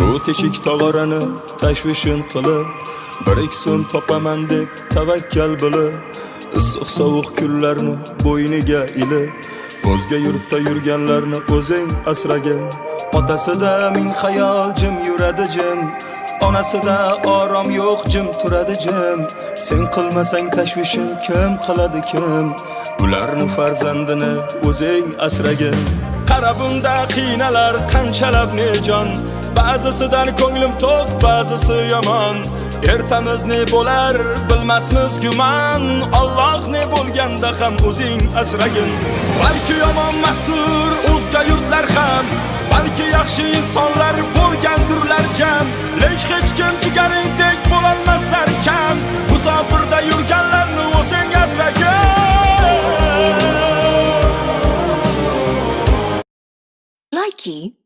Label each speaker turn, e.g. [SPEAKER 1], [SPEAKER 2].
[SPEAKER 1] bu teshik tog'orani tashvishin qilib bir ikki so'm topaman deb tavakkal bilib issiq sovuq kunlarni bo'yniga ilib o'zga yurtda yurganlarni o'zing asragin. Otasida ming xayol jim yuradi jim. Onasida orom yo'q jim turadi jim. Sen qilmasang tashvishin kim qiladi kim? Ularni farzandini o'zing asragin. Qara bunda qiynalar qanchalab nejon ba'zisidan ko'nglim to'q ba'zisi yomon ertamiz ne bo'lar bilmasmiz guman. Alloh ne bo'lganda ham o'zing asragin. Balki yomon mastur o'zga yurtlar ham. Balki yaxshi insonlar bo'lgandirlar jam. Lek hech kim jigaringdek bo'lolmaslar kam. Musofirda yurganlarni o'zing asragin.
[SPEAKER 2] Likey